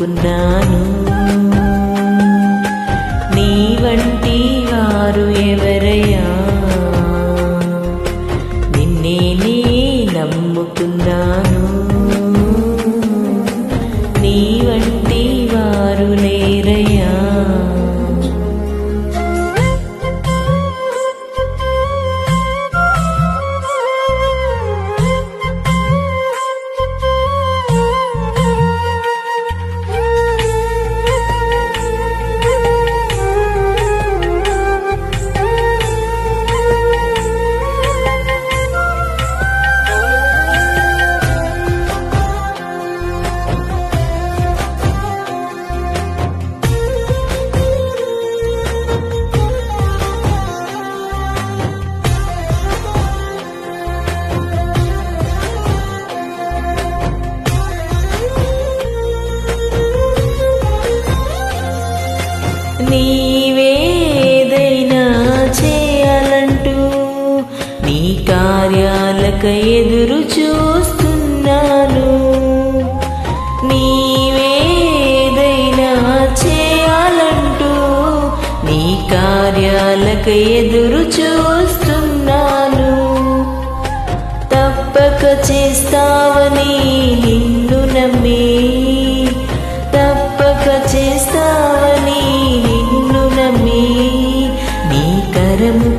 నమ్ముకున్నాను నీ కార్యాలక ఎదురు చూస్తున్నాను. నీవేదైనా చేయాలంటూ నీ కార్యాలక ఎదురు చూస్తున్నాను. తప్పక చేస్తావని నిన్ను నమ్మే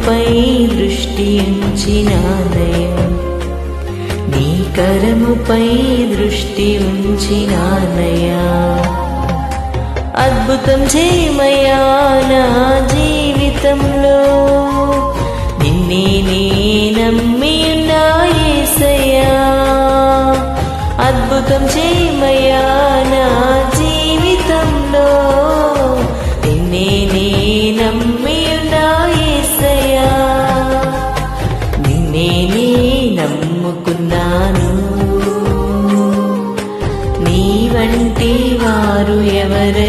కరముపై దృష్టి ఉంచినానయం నీ కరముపై దృష్టి ఉంచినానయా అద్భుతం చేయమయా నా జీవితంలో. నిన్నే నే నమ్మి ఉన్నా అద్భుతం చే వారు ఎవరయ్యా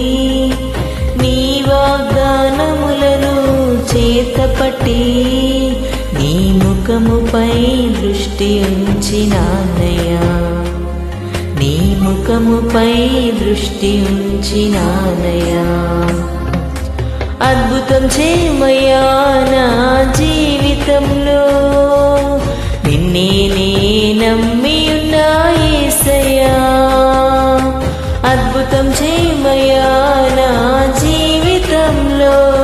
చేతపట్టి నీ ముఖముపై దృష్టి ఉంచినానయ్యా. నీ ముఖముపై దృష్టి ఉంచినానయ్యా. అద్భుతం చేయమయ్యా నా జీవితంలో. నిన్నే నే నమ్మి ఉన్నాయేసయ్యా అద్భుతం చేయమయ్యా నా జీవితంలో.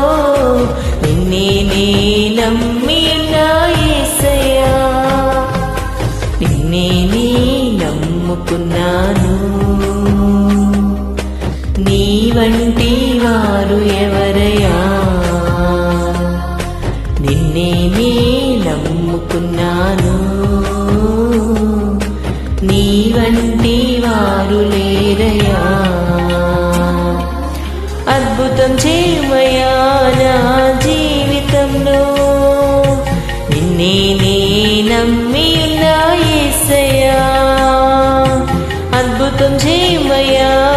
నమ్ముకున్నాను నీ వంటి వారు ఎవరయా నిన్నే నమ్ముకున్నాను. నీ వంటి వారు లేరయా అద్భుతం చేయమయా అద్భుతం